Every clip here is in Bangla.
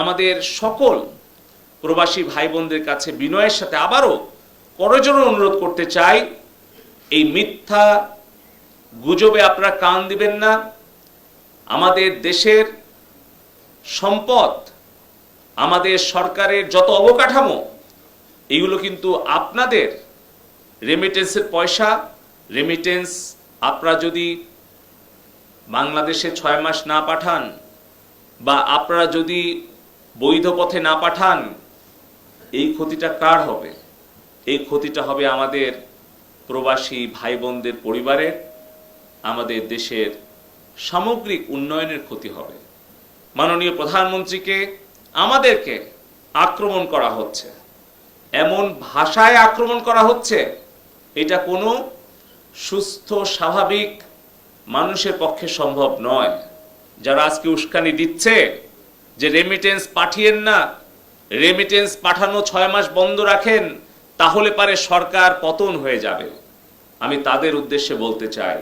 আমাদের সকল প্রবাসী ভাই বোনদের কাছে বিনয়ের সাথে আবারও করজোড়ে অনুরোধ করতে চাই, এই মিথ্যা গুজবে আপনারা কান দিবেন না। আমাদের দেশের সম্পদ, আমাদের সরকারের যত অবকাঠামো, এগুলো কিন্তু আপনাদের রেমিটেন্সের পয়সা। রেমিটেন্স আপনারা যদি বাংলাদেশে ছয় মাস না পাঠান বা আপনারা যদি বৈধ পথে না পাঠান, এই ক্ষতিটা কার হবে? এই ক্ষতিটা হবে আমাদের প্রবাসী ভাই বোনদের পরিবারের, আমাদের দেশের সামগ্রিক উন্নয়নের ক্ষতি হবে। মাননীয় প্রধানমন্ত্রীকে আমাদেরকে আক্রমণ করা হচ্ছে। এমন ভাষায় আক্রমণ করা হচ্ছে, এটা কোনো সুস্থ, স্বাভাবিক মানুষের পক্ষে সম্ভব নয়। যারা আজকে উস্কানি দিচ্ছে যে রেমিটেন্স পাঠিয়েন না রেমিটেন্স পাঠানো ছয় মাস বন্ধ রাখেন, তাহলে পারে সরকার পতন হয়ে যাবে। আমি তাদের উদ্দেশ্যে বলতে চাই,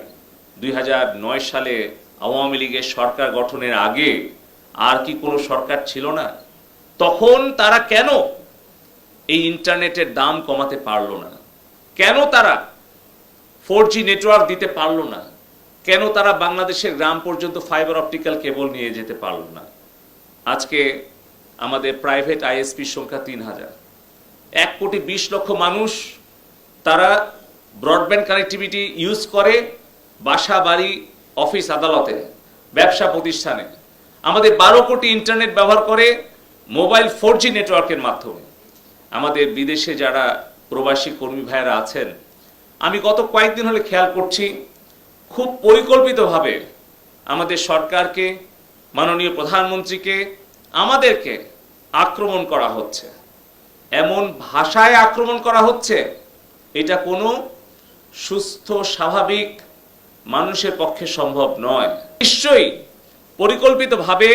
দুই হাজার নয় সালে আওয়ামী লীগের সরকার গঠনের আগে আর কি কোনো সরকার ছিল না? তখন তারা কেন এই ইন্টারনেটের দাম কমাতে পারল না? কেন তারা ফোর নেটওয়ার্ক দিতে পারল না? কেন তারা বাংলাদেশের গ্রাম পর্যন্ত ফাইবার অপটিক্যাল কেবল নিয়ে যেতে পারল না? আজকে আমাদের প্রাইভেট আইএসপির সংখ্যা তিন হাজার। এক কোটি বিশ লক্ষ মানুষ তারা ব্রডব্যান্ড কানেক্টিভিটি ইউজ করে বাসা, বাড়ি অফিস আদালতে, ব্যবসা প্রতিষ্ঠানে। আমাদের বারো কোটি ইন্টারনেট ব্যবহার করে মোবাইল ফোর জি নেটওয়ার্কের মাধ্যমে। আমাদের বিদেশে যারা প্রবাসী কর্মী ভাইয়েরা আছেন, আমি গত কয়েকদিন হলে খেয়াল করছি, খুব পরিকল্পিতভাবে আমাদের সরকারকে মাননীয় প্রধানমন্ত্রীকে আমাদেরকে আক্রমণ করা হচ্ছে। এমন ভাষায় আক্রমণ করা হচ্ছে, এটা কোনো সুস্থ, স্বাভাবিক মানুষের পক্ষে সম্ভব নয়। নিশ্চয়ই পরিকল্পিতভাবে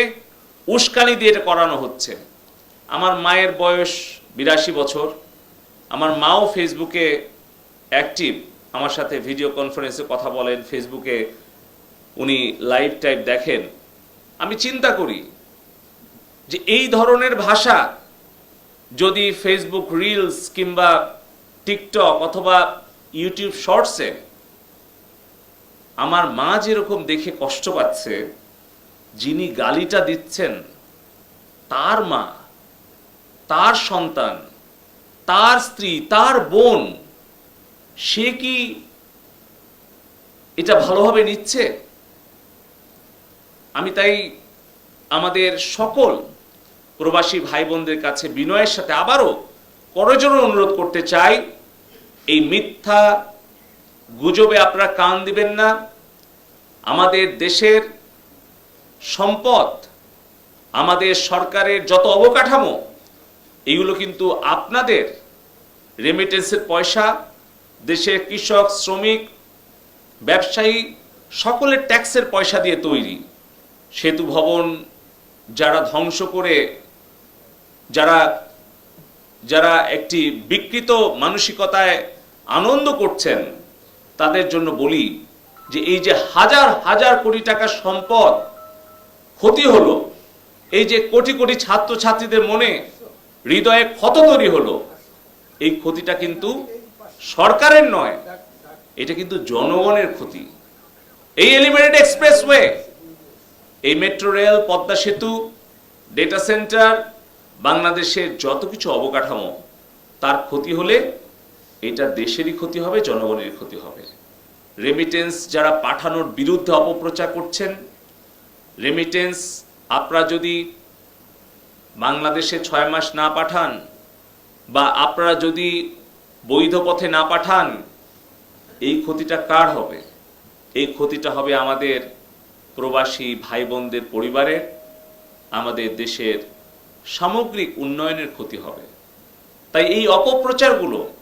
উস্কানি দিয়ে এটা করানো হচ্ছে। আমার মায়ের বয়স বিরাশি বছর। আমার মাও ফেসবুকে অ্যাক্টিভ। আমার সাথে ভিডিও কনফারেন্সে কথা বলেন, ফেসবুকে উনি লাইভ টাইপ দেখেন। আমি চিন্তা করি যে এই ধরনের ভাষা যদি ফেসবুক রিলস কিংবা টিকটক অথবা ইউটিউব শর্টসে আমার মা যেরকম দেখে কষ্ট পাচ্ছে, যিনি গালিটা দিচ্ছেন, তার মা, তার সন্তান, তার স্ত্রী, তার বোন, সে কি এটা ভালোভাবে নিচ্ছে? আমি তাই আমাদের সকল প্রবাসী ভাই বোনদের কাছে বিনয়ের সাথে আবারও করজোড়ে অনুরোধ করতে চাই, এই মিথ্যা গুজবে আপনারা কান দিবেন না। আমাদের দেশের সম্পদ, আমাদের সরকারের যত অবকাঠামো, এগুলো কিন্তু আপনাদের রেমিটেন্সের পয়সা। দেশের কৃষক, শ্রমিক, ব্যবসায়ী, সকলের ট্যাক্সের পয়সা দিয়ে তৈরি। সেতু ভবন যারা ধ্বংস করে, যারা যারা একটি বিকৃত মানসিকতায় আনন্দ করছেন, তাদের জন্য বলি যে এই যে হাজার হাজার কোটি টাকার সম্পদ ক্ষতি হলো, এই যে কোটি কোটি ছাত্রছাত্রীদের মনে হৃদয়ে ক্ষত তৈরি হলো, এই ক্ষতিটা কিন্তু সরকারের নয়, এটা কিন্তু জনগণের ক্ষতি। এই এলিভেটেড এক্সপ্রেসওয়ে এই metro rail Padma Setu data centre বাংলাদেশের যত কিছু অবকাঠামো, তার ক্ষতি হলে এটা দেশেরই ক্ষতি হবে জনগণের ক্ষতি হবে। রেমিটেন্স যারা পাঠানোর বিরুদ্ধে অপপ্রচার করছেন রেমিটেন্স আপনারা যদি বাংলাদেশে ছয় মাস না পাঠান বা আপনারা যদি বৈধ পথে না পাঠান, এই ক্ষতিটা কার হবে? এই ক্ষতিটা হবে আমাদের প্রবাসী ভাই বোনদের পরিবারের আমাদের দেশের সামগ্রিক উন্নয়নের ক্ষতি হবে। তাই এই অপপ্রচারগুলো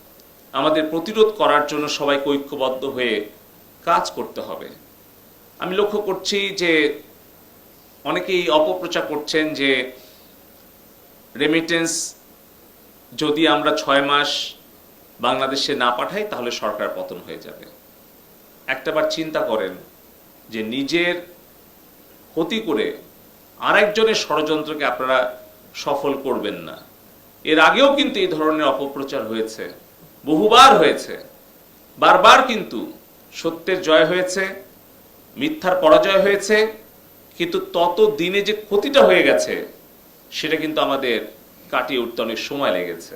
আমাদের প্রতিরোধ করার জন্য সবাইকে ঐক্যবদ্ধ হয়ে কাজ করতে হবে। আমি লক্ষ্য করছি যে অনেকেই অপপ্রচার করছেন যে রেমিটেন্স যদি আমরা ছয় মাস বাংলাদেশে না পাঠাই, তাহলে সরকার পতন হয়ে যাবে। একটাবার চিন্তা করেন যে নিজের ক্ষতি করে আরেকজনের ষড়যন্ত্রকে আপনারা সফল করবেন না। এর আগেও কিন্তু এই ধরনের অপপ্রচার হয়েছে, বহুবার হয়েছে, বারবার কিন্তু সত্যের জয় হয়েছে, মিথ্যার পরাজয় হয়েছে, কিন্তু তত দিনে যে ক্ষতিটা হয়ে গেছে, সেটা কিন্তু আমাদের কাটিয়ে উঠতে অনেক সময় লেগেছে।